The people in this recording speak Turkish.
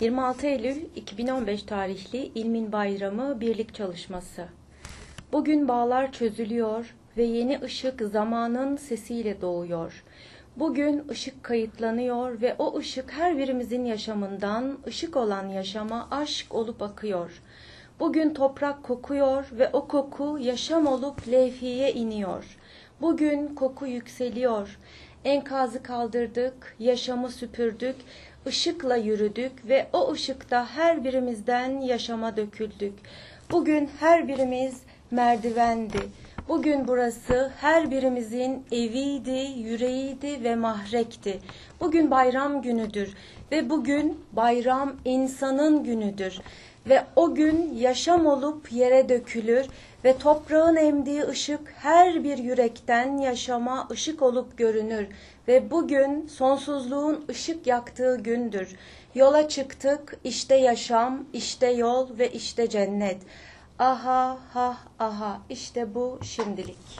26 Eylül 2015 tarihli İlmin Bayramı Birlik Çalışması. Bugün bağlar çözülüyor ve yeni ışık zamanın sesiyle doğuyor. Bugün ışık kayıtlanıyor ve o ışık her birimizin yaşamından ışık olan yaşama aşk olup akıyor. Bugün toprak kokuyor ve o koku yaşam olup levhiye iniyor. Bugün koku yükseliyor. Enkazı kaldırdık, yaşamı süpürdük, ışıkla yürüdük ve o ışıkta her birimizden yaşama döküldük. Bugün her birimiz merdivendi. Bugün burası her birimizin eviydi, yüreğiydi ve mahrekti. Bugün bayram günüdür ve bugün bayram insanın günüdür. Ve o gün yaşam olup yere dökülür ve toprağın emdiği ışık her bir yürekten yaşama ışık olup görünür. Ve bugün sonsuzluğun ışık yaktığı gündür. Yola çıktık, işte yaşam, işte yol ve işte cennet. Aha, ha, aha, işte bu şimdilik.